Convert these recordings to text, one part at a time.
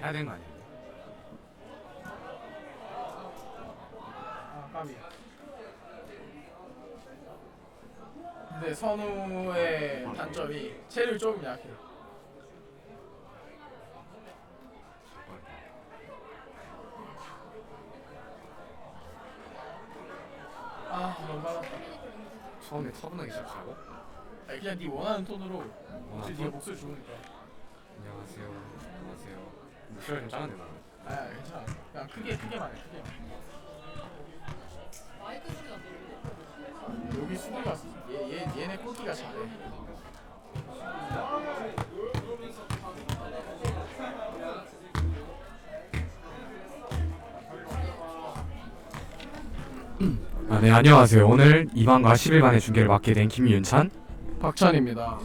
해야 되는 거 아니에요? 아 까비. 근데 선우의 단점이 체력이 조금 약해 아 너무 빨랐다. 처음에 차분하게 시작하고 아니 그냥 네 원하는 톤으로 혹시 톤? 네 목소리 좋으니까. 안녕하세요. 안녕하세요. 목소리가 좀 작은데 나 아 괜찮아. 그냥 크게 크게만 해 크게만 여기 수비가 얘, 얘, 얘네 꼴기가 잘해. 아, 네 안녕하세요. 오늘 2반과 11반의 중계를 맡게 된 김윤찬 박찬입니다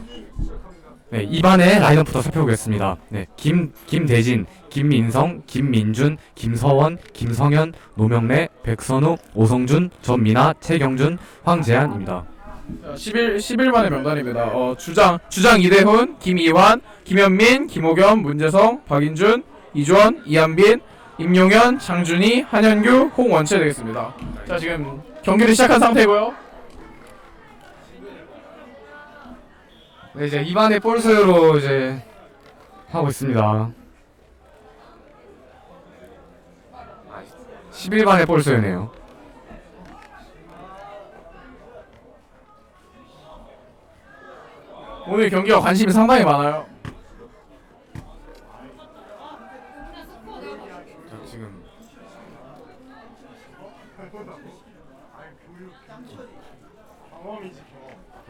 네 2반의 라인업부터 살펴보겠습니다 네 김, 김대진, 김민성, 김민준, 김서원, 김성현, 노명래, 백선우, 오성준, 전민아, 최경준, 황재한입니다 자, 11, 11만의 명단입니다. 어, 주장, 주장 이대훈, 김이환, 김현민, 김호겸, 문재성, 박인준, 이주원, 이한빈, 임용현, 장준희, 한현규, 홍원채 되겠습니다. 자, 지금 경기를 시작한 상태고요. 네 이제 2반의 볼스로 이제 하고 있습니다 11반의 볼스였네요 오늘 경기가 관심이 상당히 많아요.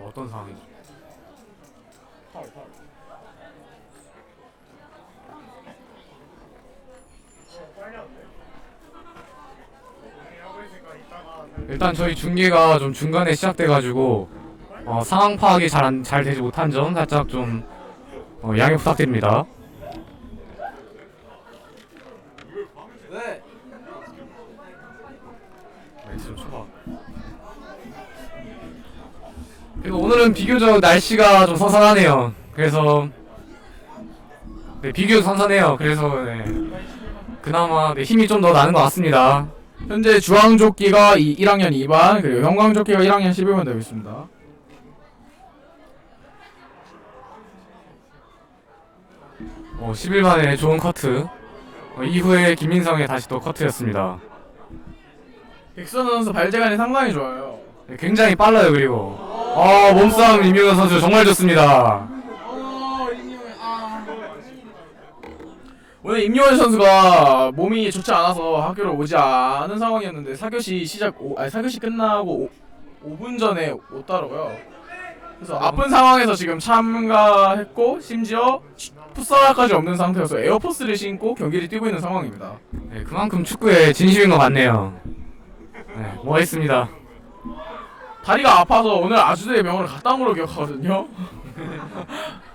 어떤 상황이죠? 일단 저희 중계가 좀 중간에 시작돼가지고 어, 상황 파악이 잘, 안, 잘 되지 못한 점 살짝 좀 어, 양해 부탁드립니다. 네. 그리고 오늘은 비교적 날씨가 좀 선선하네요. 그래서 네 비교적 선선해요. 그래서 네, 그나마 네, 힘이 좀 더 나는 것 같습니다. 현재 주황조끼가 이 1학년 2반, 그리고 형광조끼가 1학년 11반 되고 있습니다. 어, 11만에 좋은 커트. 어, 이후에 김민성의 다시 또 커트였습니다. 백선우 선수 발재간이 상당히 좋아요. 네, 굉장히 빨라요. 그리고 어, 몸싸움 임명현 선수 정말 좋습니다. 오늘 임요원 선수가 몸이 좋지 않아서 학교를 오지 않은 상황이었는데 4교시 시작 오, 아니 4교시 끝나고 오, 5분 전에 오더라고요. 그래서 아픈 상황에서 지금 참가했고 심지어 풋살까지 없는 상태여서 에어포스를 신고 경기를 뛰고 있는 상황입니다. 네, 그만큼 축구에 진심인 것 같네요. 네, 뭐 했습니다. 다리가 아파서 오늘 아주대의 명언을 갖다 물어 기억하거든요.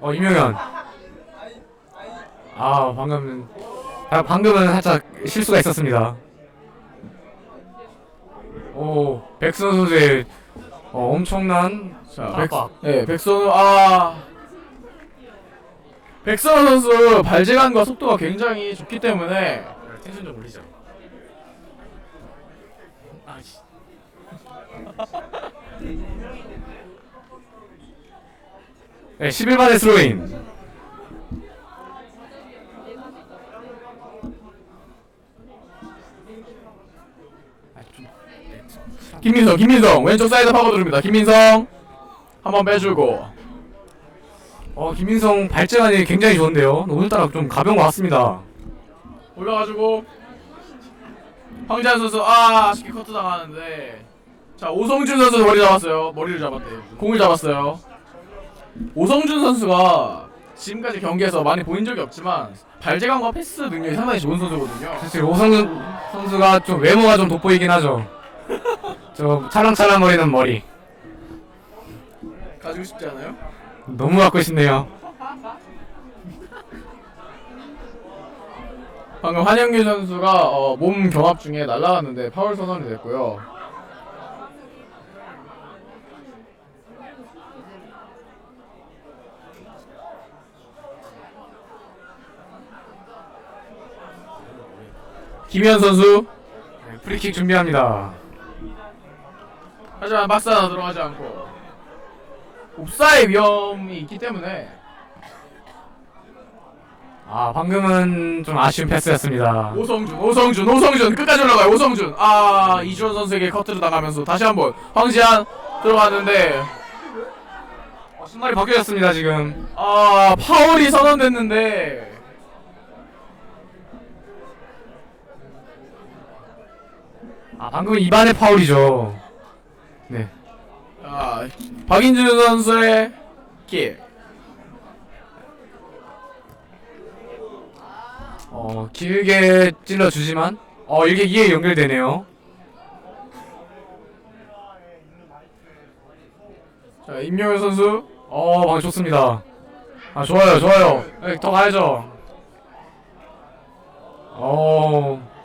어 이명현. 아 방금 아, 방금은 살짝 실수가 있었습니다. 오 백선 선수의 어, 엄청난 자, 백, 압박 네, 백선우 아. 백선우 선수 발재간과 속도가 굉장히 좋기 때문에 텐션 좀 올리자 네 11반의 스로인 아, 김민성, 김민성 왼쪽 사이드 파고들입니다. 김민성 한번 빼주고 어 김민성 발재간이 굉장히 좋은데요. 오늘따라 좀 가벼운 것 같습니다. 올라가지고 황재한 선수 아 아쉽게 커트 당하는데 자 오성준 선수 머리 잡았어요. 머리를 잡았대요. 공을 잡았어요. 오성준 선수가 지금까지 경기에서 많이 보인 적이 없지만 발재간과 패스 능력이 상당히 좋은 선수거든요. 사실 오성준 선수가 좀 외모가 좀 돋보이긴 하죠. 저 찰랑찰랑거리는 머리 가지고 싶지 않아요? 너무 갖고 싶네요. 방금 한영규 선수가 어, 몸 경합 중에 날아갔는데 파울 선언이 됐고요. 김현 선수. 네, 프리킥 준비합니다. 하지만 하나 들어가지 않고. 옵사의 위험이 있기 때문에. 아 방금은 좀 아쉬운 패스였습니다. 오성준 오성준 오성준. 끝까지 올라가요 오성준. 아 이주원 선수에게 커트를 당하면서 다시 한번 황지한 들어갔는데. 어, 순발이 바뀌어졌습니다 지금. 아 파울이 선언됐는데 아 방금 입안의 파울이죠. 네. 아 박인준 선수의 킥 어 길게 찔러주지만 어 이게 이에 연결되네요. 자 임영현 선수 어 방금 좋습니다. 아 좋아요 좋아요. 네, 더 가야죠. 어. 어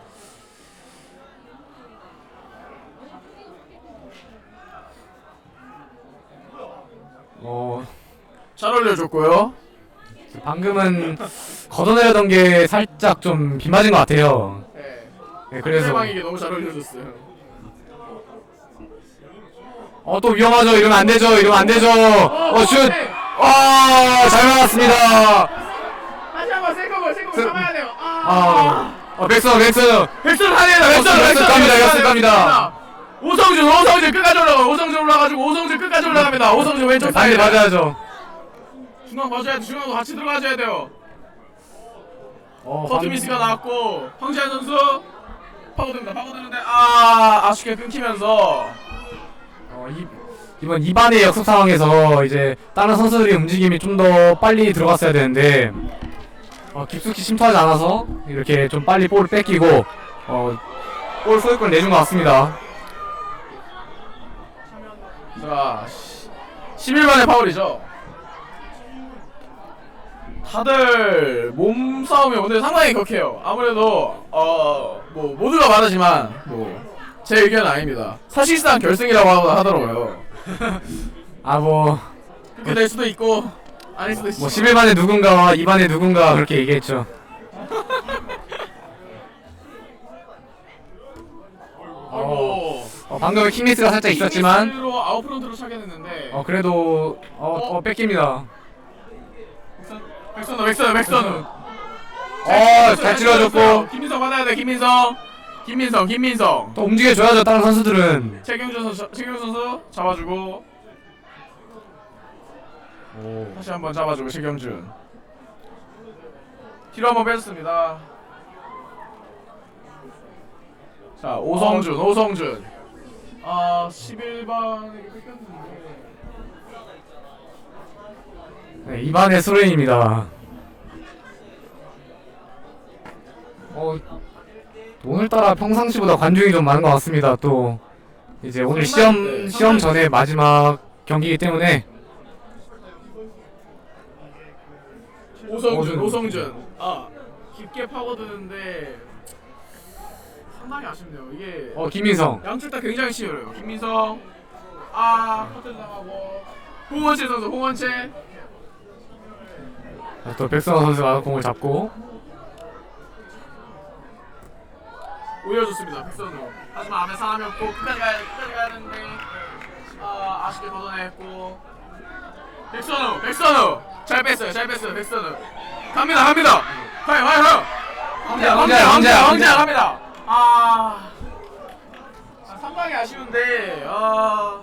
잘 올려줬고요 방금은 걷어내려던 게 살짝 좀 빗맞은 것 같아요. 네. 네, 그래서 상대방에게 너무 잘 올려줬어요 어 또 위험하죠. 이러면 안 되죠. 이러면 안 되죠. 어 슛. 와잘 막았습니다. 다시 한번 세컨볼 세컨볼 세- 잡아야 돼요 아, 어 백선 백선. 백선 하네요 백선 백선, 백선 갑니다, 백선 갑니다. 오성준 오성준 끝까지 올라가 오성준 올라가지고 오성준 끝까지 올라갑니다 오성준 왼쪽 빨리 사이드 맞아야죠. 중앙 봐줘야 돼 중앙도 같이 들어가줘야 돼요. 어, 커트 미스가 나왔고 황지한 선수 파고듭니다. 파고드는데 아 아쉽게 끊기면서. 어, 이, 이번 2반의 역습 상황에서 이제 다른 선수들의 움직임이 좀 더 빨리 들어갔어야 되는데 어, 깊숙이 침투하지 않아서 이렇게 좀 빨리 볼을 뺏기고 어, 볼 소유권을 내준 것 같습니다. 자 11반의 파울이죠 다들 몸싸움이 오늘 상당히 격해요 아무래도 어 뭐 모두가 말하지만 뭐 제 의견은 아닙니다 사실상 결승이라고 하- 하더라고요 아, 뭐, 그렇게 될 수도 있고 아닐 수도 있어 뭐 11반의 누군가와 2반의 누군가 그렇게 얘기했죠. 아이고 어, 방금 킹리스가 살짝 있었지만 로 아웃프론트로 차게 됐는데 어, 그래도 어, 어 뺏깁니다. 백선우 백선우 백선우. 어, 잘 찔러줬고. 김민성 받아야 돼 김민성. 김민성 김민성. 또 움직여줘야죠 다른 선수들은. 최경준 선수 최경준 선수 잡아주고. 다시 한번 잡아주고 최경준. 뒤로 한번 뺐습니다. 자 오성준 오성준. 아 11반에게 뺏겼는데 네, 2반의 스로인입니다. 어, 오늘따라 평상시보다 관중이 좀 많은 것 같습니다. 또 이제 오늘 시험 시험. 전에 마지막 경기이기 때문에 오성준 오성준. 아 깊게 파고드는데 상당히 아쉽네요 이게 어 김민성 양쪽 다 굉장히 치열해요 김민성 아 커튼 당하고 홍원채 선수 홍원채 아, 또 백선호 선수가 공을 잡고 올려줬습니다 백선우 하지만 앞에 사람이 없고 끝까지 가야 끝까지 가야 되는데 아 아쉽게 걷어냈고. 백선우 백선우 잘 뺐어요 잘 뺐어요 백선우 갑니다 갑니다. 가요 가요 가요 황제야 황제야. 황제야 갑니다. 아. 아, 상당히 아쉬운데 아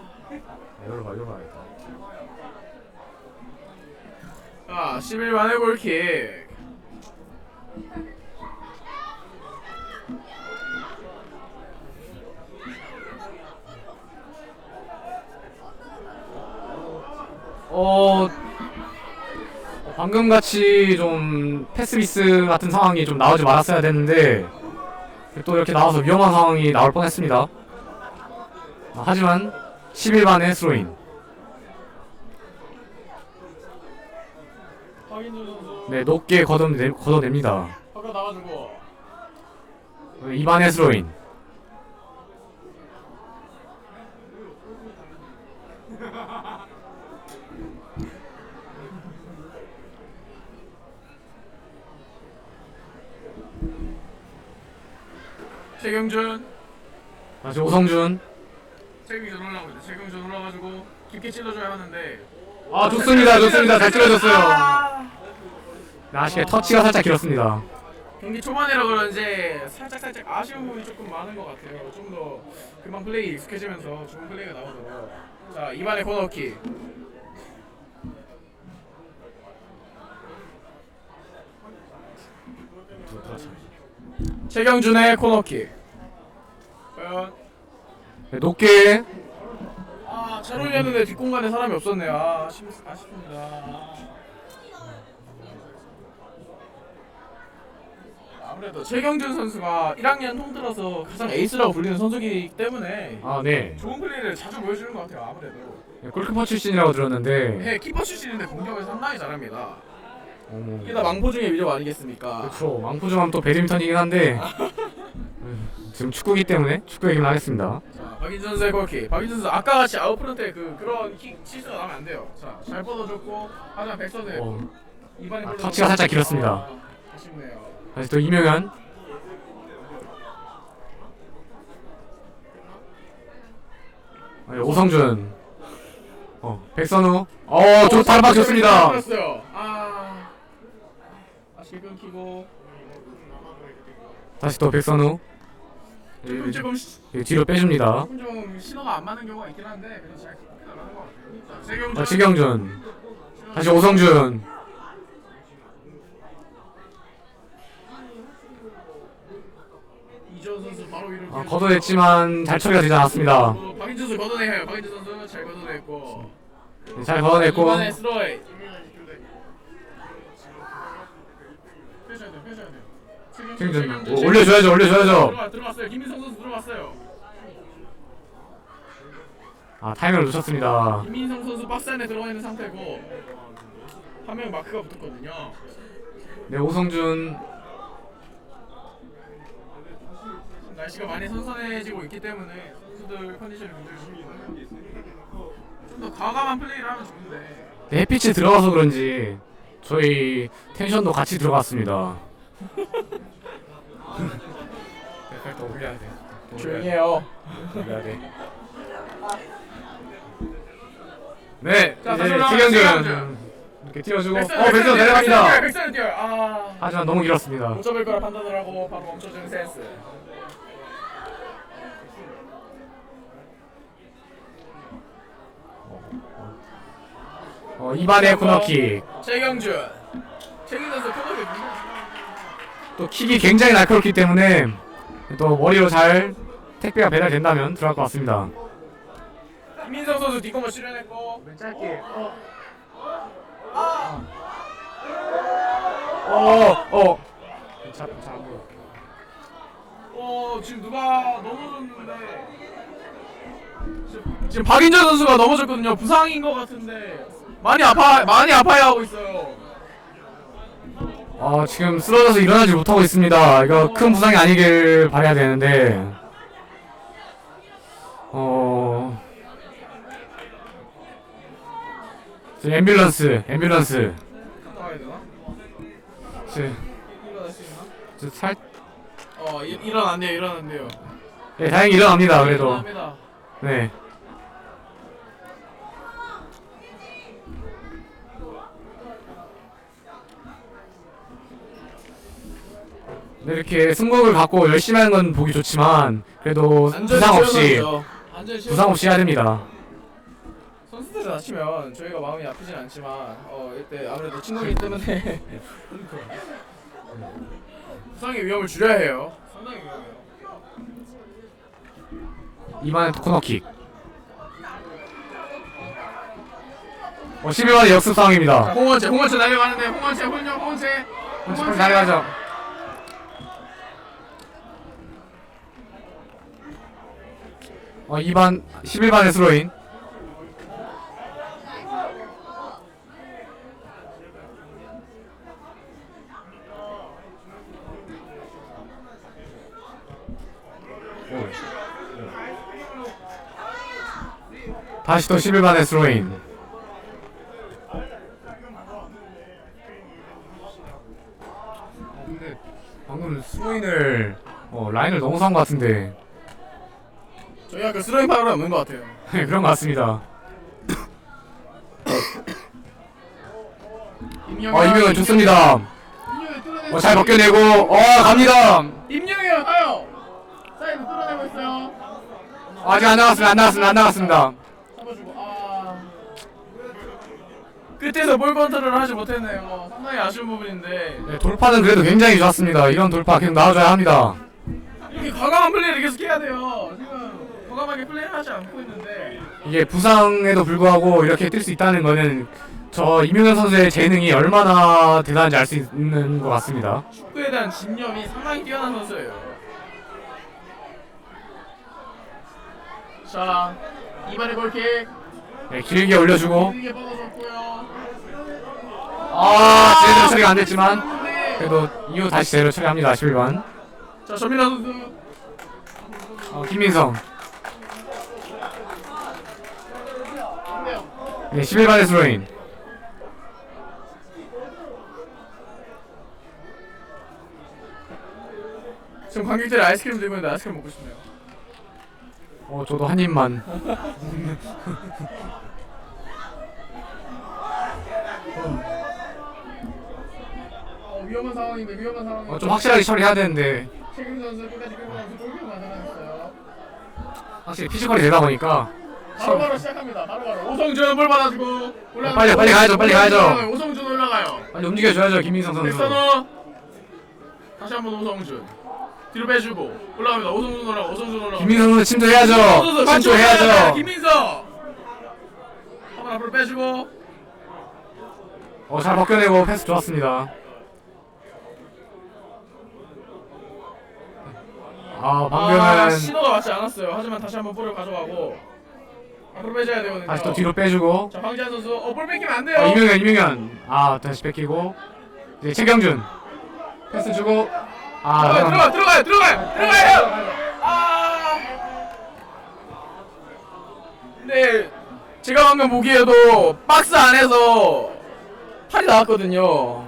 이걸로 봐 이걸로 봐 자, 11만의 골킥. 어 방금 같이 좀 패스미스 같은 상황이 좀 나오지 말았어야 됐는데 또 이렇게 나와서 위험한 상황이 나올 뻔했습니다. 아, 하지만 11반의 스로인. 네 높게 걷어내, 걷어냅니다. 바깥 나가지고 2반의 스로인. 최경준 다시 오성준. 최경준 올라오고 있다 최경준 올라가지고 깊게 찔러줘야 하는데 아 좋습니다, 좋습니다. 잘 찔러줬어요. 아! 아쉽게 터치가 살짝 길었습니다. 경기 초반이라 그런지 살짝 살짝 아쉬운 부분이 조금 많은 것 같아요. 좀 더 금방 플레이 익숙해지면서 좋은 플레이가 나오도록. 자 이번에 코너킥. 최경준의 코너킥. 과연 네, 높게 아잘 올렸는데 뒷공간에 사람이 없었네요. 아 아쉽, 아쉽습니다. 아. 아무래도 최경준 선수가 1학년 통틀어서 가장 에이스라고 불리는 선수이기 때문에 아 네. 좋은 플레이를 자주 보여주는 것 같아요. 아무래도 네, 골키퍼 출신이라고 들었는데. 네, 키퍼 출신인데 공격을 상당히 잘합니다. 어머. 이게 다 망포 중의 위력 아니겠습니까? 그렇죠. 망포중하면 또 배드민턴이긴 한데 음, 지금 축구기 때문에 축구 얘기만 하겠습니다. 자, 박인준 선수의 골킥. 박인준 선수 아까 같이 아웃프런트에 그 그런 킥 실수가 나면 안 돼요. 자, 잘 뻗어줬고 하지만 백선을 어, 이번에 아, 골로 터치가 살짝 길었습니다. 아, 아쉽네요. 다시 또 이명현. 아니, 오성준. 어, 백선우. 어, 좋 다른 박 좋습니다. 끊었어요. 아, 아쉽게 끊기고 다시 또 백선우. 조금 예, 조금 예, 뒤로 빼줍니다. 조금 좀 신호가 안 맞는 경우가 있긴 한데 그래도 잘 나가는 것 같아요. 자, 세경준. 자, 지경준. 다시 오성준. 이지원 선수 바로 위로. 아, 걷어냈지만 잘 처리가 되지 않았습니다. 어, 박인준 선수 걷어내요. 박인준 선수 잘 걷어냈고. 네, 잘 걷어냈고. 이번에 스로이. 펴셔야 돼요. 펴셔야 돼요. 최경준, 오, 올려줘야죠, 올려줘야죠. 들어가, 들어갔어요. 김민성 선수 들어갔어요. 아, 타이밍을 놓쳤습니다. 김민성 선수 박스 안에 들어가 있는 상태고 한 명 마크가 붙었거든요. 네, 오성준. 날씨가 많이 선선해지고 있기 때문에 선수들 컨디션이 굉장히 좀더 과감한 플레이를 하면 좋은데 네, 햇빛이 들어가서 그런지 저희 텐션도 같이 들어갔습니다. 더 올려야 돼. 조용히 해요. 올려야 돼. 네, 자, 이제 올라가요, 지경준. 이렇게 띄워주고 어 백선 내려갑니다. 백선을 뛰어요. 아, 하지만 너무 길었습니다. 못 잡을 거라 판단을 하고 바로 멈춰주는 센스. 어, 이반의 코너킥 최경준. 최경준 선수 코너킥. 또 킥이 굉장히 날카롭기 때문에 또 머리로 잘 택배가 배달된다면 들어갈 것 같습니다. 김민성 선수 뒷공을 실현했고 짧게. 어, 어. 잘, 잘안 보여. 어 지금 누가 넘어졌는데 지금, 지금 박인재 선수가 넘어졌거든요. 부상인 것 같은데 많이 아파 많이 아파해하고 있어요. 아, 지금 쓰러져서 일어나지 못하고 있습니다. 이거 큰 부상이 아니길 바라야 되는데. 어. 저 앰뷸런스, 앰뷸런스. 저 살, 어 일, 일어났네요 일어났네요. 네, 다행히 일어납니다, 그래도. 일어납니다. 네. 네, 이렇게 승복을 갖고 열심히 하는 건 보기 좋지만 그래도 부상 없이 부상 없이 해야 됩니다. 선수들 다치면 저희가 마음이 아프진 않지만 어 이때 아무래도 친구이기 때문에 부상의 위험을 줄여야 해요. 상당히 위험해요. 또 코너킥. 어, 11번의 역습 자, 상황입니다. 홍원채 홍원채 날려가는데 홍원채 혼영 홍원채 잘 가죠. 어, 2번, 11번의 스로인. 다시 또 11번의 스로인. 어, 방금 스로인을 어 라인을 산것 같은데 저희 학교 스로잉 파울은 없는 것 같아요. 그런 것 같습니다. 어 이명은 좋습니다. 임영이 뚫어내고 어, 잘 벗겨내고 어 갑니다. 임영이요 가요. 사이드 뚫어내고 있어요. 어, 아직 안 나갔습니다. 안 나갔습니다. 안 나갔습니다. 잡아주고 아 끝에서 볼 컨트롤을 하지 못했네요. 상당히 아쉬운 부분인데 네, 돌파는 그래도 굉장히 좋았습니다. 이런 돌파 계속 나와줘야 합니다. 이렇게 과감한 플레이를 계속 해야 돼요. 지금 과감하게 플레이를 하지 않고 있는데 이게 부상에도 불구하고 이렇게 뛸 수 있다는 거는 저 이명현 선수의 재능이 얼마나 대단한지 알 수 있는 것 같습니다. 축구에 대한 집념이 상당히 뛰어난 선수예요. 자 이번에 골킥 네, 길게 올려주고 길게 뻗어줬고요. 아 제대로 처리가 안 됐지만 네. 그래도 이후 다시 제대로 처리합니다. 11번 자 전민아 선수 어, 김민성 네 11번의 스로인. 지금 관객들이 아이스크림 들고 있는데 아이스크림 먹고 싶네요. 어 저도 한 입만. 어, 위험한 상황인데 위험한 상황인데. 어, 좀 확실하게 처리해야 되는데. 최근 선수 끝까지 끌고 가면서 골키를 만들어냈어요. 확실히 피지컬이 되다 보니까 바로바로 시작합니다. 바로바로 오성준 볼 받아주고 올라가. 빨리, 빨리 가야죠, 빨리 가야죠. 오성준 올라가요. 빨리 움직여줘야죠 김민성 선수 백선호 다시 한번 오성준 뒤로 빼주고 올라갑니다. 오성준 올라가. 오성준 올라가. 김민성 선수 침투해야죠 침투해야죠 김민서 한번 앞으로 빼주고 어 잘 벗겨내고 패스 좋았습니다 아 아, 방금은 신호가 맞지 않았어요. 하지만 다시 한번 볼을 가져가고 앞으로 빼줘야 되거든요. 다시 또 뒤로 빼주고 자 황지한 선수 어 볼 뺏기면 안 돼요. 어, 이명현 이명현 아 다시 뺏기고 이제 최경준 패스 주고 아 들어가 그럼 들어가 들어가요 들어가요 들어가요. 아. 근데 제가 방금 보기에도 박스 안에서 팔이 나왔거든요.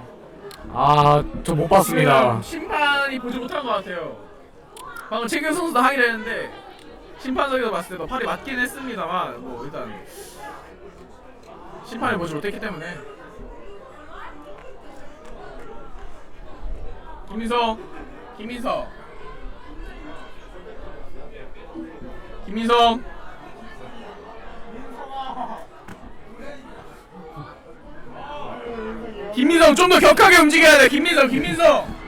아저 못 봤습니다 지금 심판이 보지 못한 것 같아요. 방금 최경 선수도 항의를 했는데 심판석에서 봤을 때도 팔이 맞긴 했습니다만 뭐 일단 심판이 보지 못했기 때문에. 김민성 김민성 김민성 김민성 좀 더 격하게 움직여야 돼. 김민성 김민성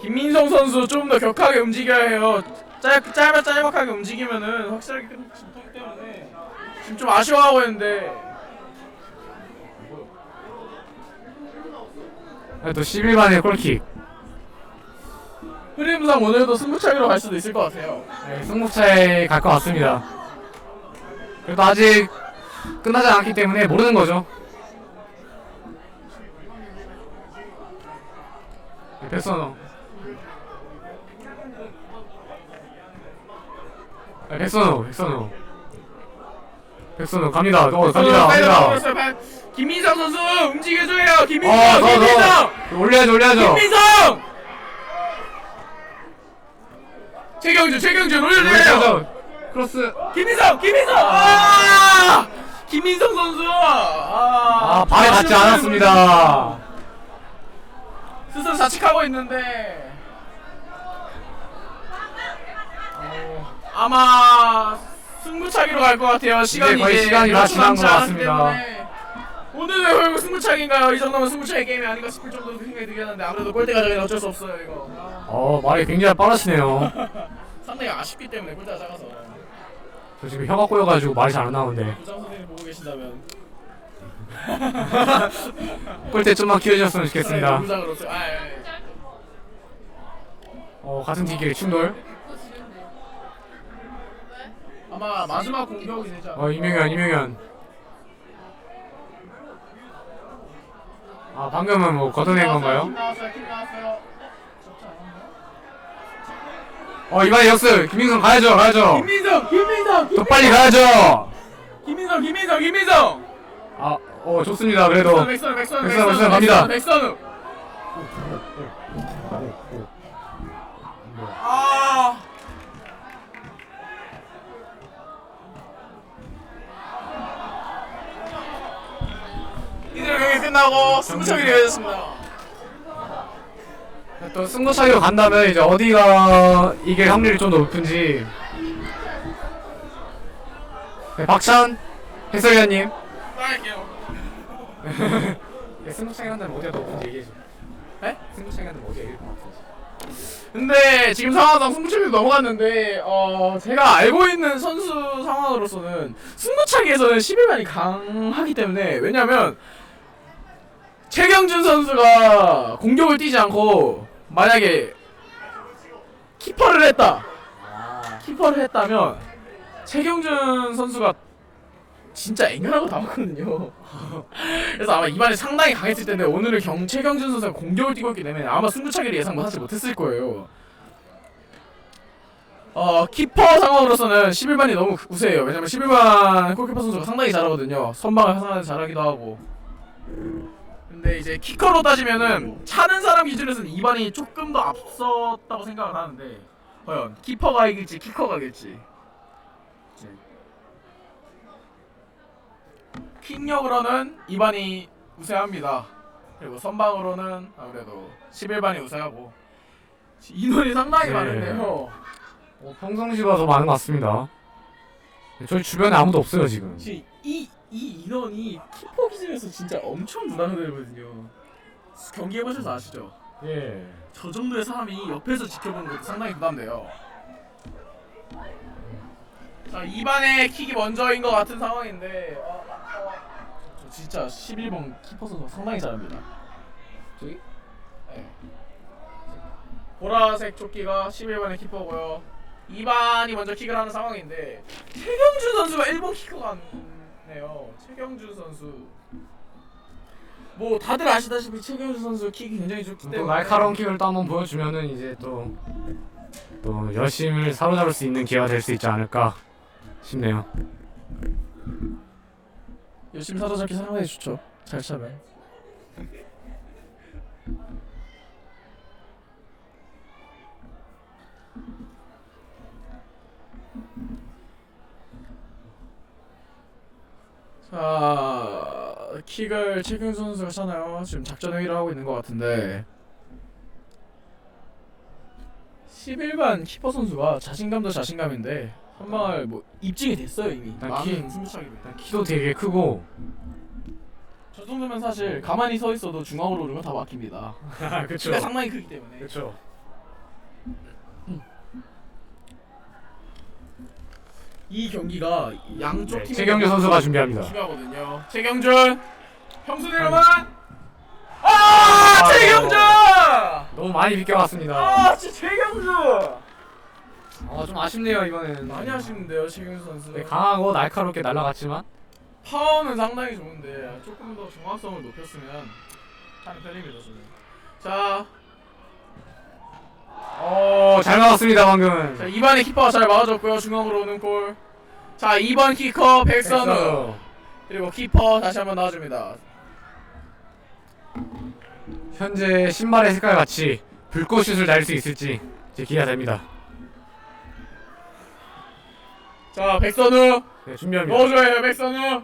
김민성 선수 좀 더 격하게 움직여야 해요. 짧, 짧아 짧막하게 움직이면은 확실하게 못하기 때문에 지금 좀 아쉬워하고 있는데. 아, 또 11반의 골킥. 흐름상 오늘도 승부차기로 갈 수도 있을 것 같아요. 네, 승부차에 갈 것 같습니다. 그래도 아직 끝나지 않았기 때문에 모르는 거죠. 네, 백선호 백선호 백선호 백선호 갑니다. 어 갑니다. 갑니다. 김민성 선수 움직여줘요. 김민성 어, 더, 김민성! 더. 올려야죠 올려야죠. 김민성! 최경준 최경준 올려줘요. 크로스. 김민성 김민성! 아! 김민성 선수! 아 아 발에 닿지 않았습니다. 스스로 자책하고 있는데 아마 승부차기로 갈 것 같아요. 시간이 거의 이제 시간이 다 몇 지난 초것 남지 않았기 같습니다. 때문에 오늘 왜 결국 승부차기인가요? 이 정도면 승부차기 게임이 아닌가 싶을 정도로 생각이 들긴 하는데 아무래도 골대가 저기는 어쩔 수 없어요 이거 아, 어 말이 굉장히 빠르시네요 상당히 아쉽기 때문에 골대가 작아서 저 지금 혀가 꼬여가지고 말이 잘 안 나오는데 부장 선생님 보고 계신다면 꼴대 좀만 키워주셨으면 좋겠습니다 부장으로서 아, 예, 예. 어 같은 팀끼리 충돌 아마 마지막 공격이 되지 않을까. 어 이명현 이명현 아 방금은 뭐 걷어낸 건가요? 어 이번에 역습 김민성 가야죠 가야죠 김민성, 김민성, 또 빨리 가야죠 김민성, 김민성, 김민성. 아 어 좋습니다 그래도 백선, 백선, 백선, 백선 갑니다. 백선. 아, 경기 끝나고 승부차기 되어졌습니다. 또 승부차기로 간다면 이제 어디가 이길 확률이 좀 더 높은지 네, 박찬 해설위원님 따를게요. 네, 승부차기 한다면 어디가 더 높은지 얘기해줘 네? 승부차기 한다면 어디가 이길 것 같은지 근데 지금 상황상 승부차기로 넘어갔는데 어 제가 알고 있는 선수 상황으로서는 승부차기에서는 11만이 강하기 때문에 왜냐면 최경준 선수가 공격을 뛰지 않고 만약에 키퍼를 했다 키퍼를 했다면 최경준 선수가 진짜 앵간하고 남았거든요. 그래서 아마 이반이 상당히 강했을 텐데 오늘은 경 최경준 선수가 공격을 뛰고 있기 때문에 아마 승부차기를 예상 하지 못했을 거예요. 어 키퍼 상황으로서는 11반이 너무 우세해요. 왜냐면 11반 골키퍼 선수가 상당히 잘하거든요. 선방을 상당히 잘하기도 하고. 근데 이제 키커로 따지면은 차는 사람 기준에서는 2반이 조금 더 앞섰다고 생각을 하는데 과연 키퍼가 이길지 키커가 이길지 킥력으로는 2반이 우세합니다. 그리고 선방으로는 아무래도 11반이 우세하고 인원이 상당히 네. 많은데요. 어, 평상시보다 더 많은 것 같습니다 네, 저희 주변에 아무도 없어요 지금 지금 이, 이 인원이 키퍼 기준에서 진짜 엄청 부담되거든요. 경기 해보셔서 아시죠? 예 저 정도의 사람이 옆에서 지켜보는 것도 상당히 부담돼요. 자, 2반에 킥이 먼저인 것 같은 상황인데 어, 어, 저 진짜 11번 키퍼 선수 상당히 잘합니다. 저기? 네. 보라색 조끼가 11번의 키퍼고요. 2반이 먼저 킥을 하는 상황인데 최경준 선수가 1번 키커가 네요. 최경준 선수 뭐 다들 아시다시피 최경준 선수 킥이 굉장히 좋기 또 때문에 날카로운 킥을 또 한번 보여주면은 이제 또, 또 열심을 사로잡을 수 있는 기회가 될 수 있지 않을까 싶네요. 열심히 사로잡기 사랑해 좋죠. 잘 차면. 자, 킥을 최경 선수가 차나요? 지금 작전 회의를 하고 있는 것 같은데. 11반 키퍼 선수가 자신감도 자신감인데 한방을 뭐 입증이 됐어요 이미. 일단 키- 일단 키도 되게 크고. 저 정도면 사실 가만히 서 있어도 중앙으로 오르면 다 막힙니다. 그쵸. 키가 상당히 크기 때문에. 그쵸 이 경기가 양쪽 네, 팀 최경준 선수가 준비합니다. 중요하거든요. 최경준 형수 내려만. 아, 아, 최경준! 너무 많이 비껴갔습니다. 아, 진짜 최경준! 아, 좀 아쉽네요 이번에는. 많이 아쉬운데요, 최경준 선수. 네, 강하고 날카롭게 날아갔지만 파워는 상당히 좋은데 조금 더 중앙성을 높였으면 하는 편입니다, 저는. 자, 어, 잘 막았습니다 방금. 자 2번의 키퍼가 잘 막아줬고요, 중앙으로 오는 골. 자, 2번 키커 백선우. 그리고 키퍼 다시 한번 나와줍니다. 현재 신발의 색깔 같이 불꽃슛을 날 수 있을지 이제 기대가 됩니다. 자, 백선우 네, 준비합니다. 넣어줘야 해요, 백선우.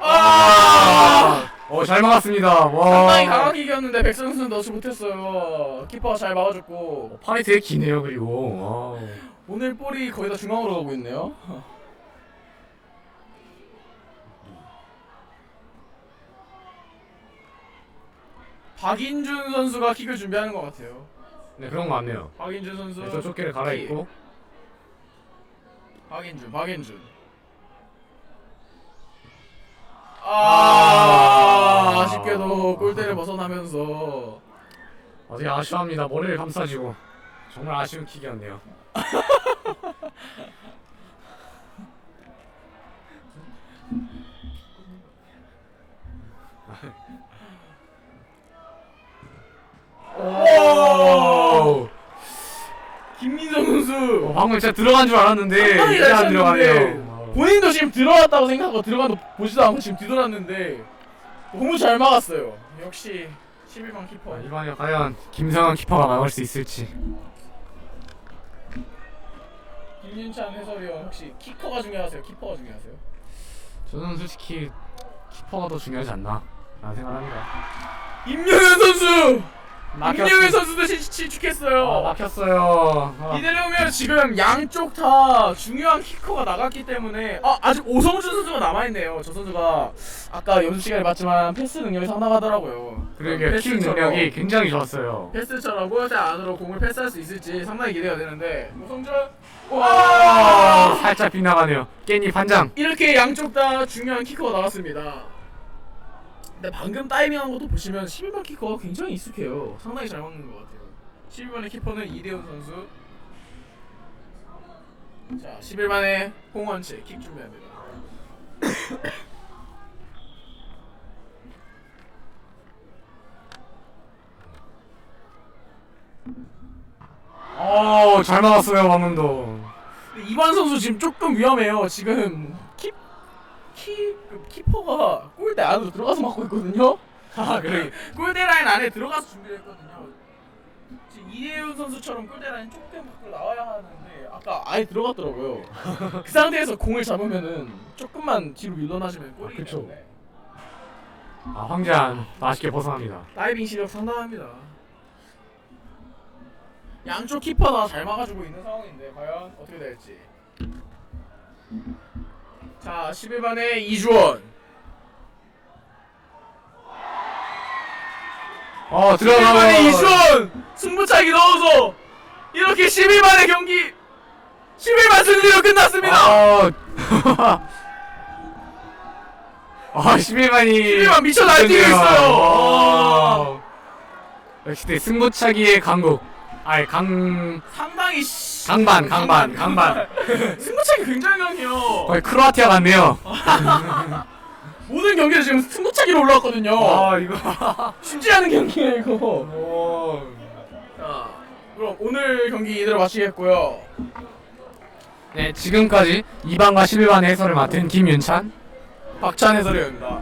아! 어, 잘 막았습니다. 와. 상당히 강하게 이겼는데 선수 넣지 못했어요. 키퍼가 잘 막아줬고 팔이 되게 기네요 그리고. 와. 오늘 볼이 거의 다 중앙으로 가고 있네요. 박인준 선수가 킥을 준비하는 것 같아요. 네 그런 거 같네요. 박인준 선수. 네, 저 조끼를 갈아입고 박인준, 박인준. 아, 아. 아 쉽게도 골대를 벗어나면서 어, 되게 아쉬워합니다. 머리를 감싸지고 정말 아쉬운 킥이었네요. 오! 김민정 선수 어, 방금 진짜 들어간 줄 알았는데 잘안 들어가네요. 어. 본인도 지금 들어왔다고 생각하고 들어가도 보지도 않고 지금 뒤돌았는데 너무 잘 막았어요. 역시 11번 키퍼. 아, 이번에 과연 김성환 키퍼가 막을 수 있을지. 김윤찬 해설위원 혹시 키커가 중요하세요? 키퍼가 중요하세요? 저는 솔직히 키퍼가 더 중요하지 않나 생각합니다. 임현현 선수 막혔어. 임영현 선수도 실- 실축했어요. 아, 막혔어요. 아. 이대로면 지금 양쪽 다 중요한 키커가 나갔기 때문에 아 아직 오성준 선수가 남아 있네요. 저 선수가 아까 연습 시간에 봤지만 패스 능력이 상당하더라고요. 그러게 킥 패스처럼- 능력이 굉장히 좋았어요. 패스처럼 골대 안으로 공을 패스할 수 있을지 상당히 기대가 되는데 오성준 아, 와 살짝 빗나가네요. 깻잎 한 장. 이렇게 양쪽 다 중요한 키커가 나왔습니다. 근데 방금 타이밍한 것도 보시면 11번 키커가 굉장히 익숙해요. 상당히 잘 막는 것 같아요. 11번의 키퍼는 이대훈 선수. 자, 11번의 홍원채 킥 준비합니다. 어, 잘 막았어요, 방금도. 근데 이반 선수 지금 조금 위험해요. 지금 키, 키, 그 키퍼가 골대 안으로 들어가서 막고 있거든요. 아 그래. 골대 라인 안에 들어가서 준비를 했거든요. 지금 이혜윤 선수처럼 골대 라인 조금 밖으로 나와야 하는데 아까 아예 들어갔더라고요. 그 상태에서 공을 잡으면은 조금만 뒤로 밀러나시면 골이 그쵸. 때문에 아, 황제한 맛있게 벗어납니다. 다이빙 시력 상당합니다. 양쪽 키퍼 다잘 막아주고 있는 상황인데 과연 어떻게 될지. 자, 11반의 이주원. 어, 11반의 들어가고. 이주원 승부차기 넣어서 이렇게 11반의 경기 11반 승리로 끝났습니다. 아, 아 11만이 11반 미쳐 날뛰고 있어요. 역시 네, 승부차기의 강국. 아니 강 상당히 씨- 강반 강반 강반. 승부차기 굉장히 강해요. 거의 크로아티아 같네요. 모든 경기에 지금 승부차기로 올라왔거든요. 아 이거. 쉽지 않은 경기예요 이거. 오. 자, 그럼 오늘 경기 이대로 마치겠고요. 네 지금까지 2반과 11반의 해설을 맡은 김윤찬. 박찬 해설위원입니다.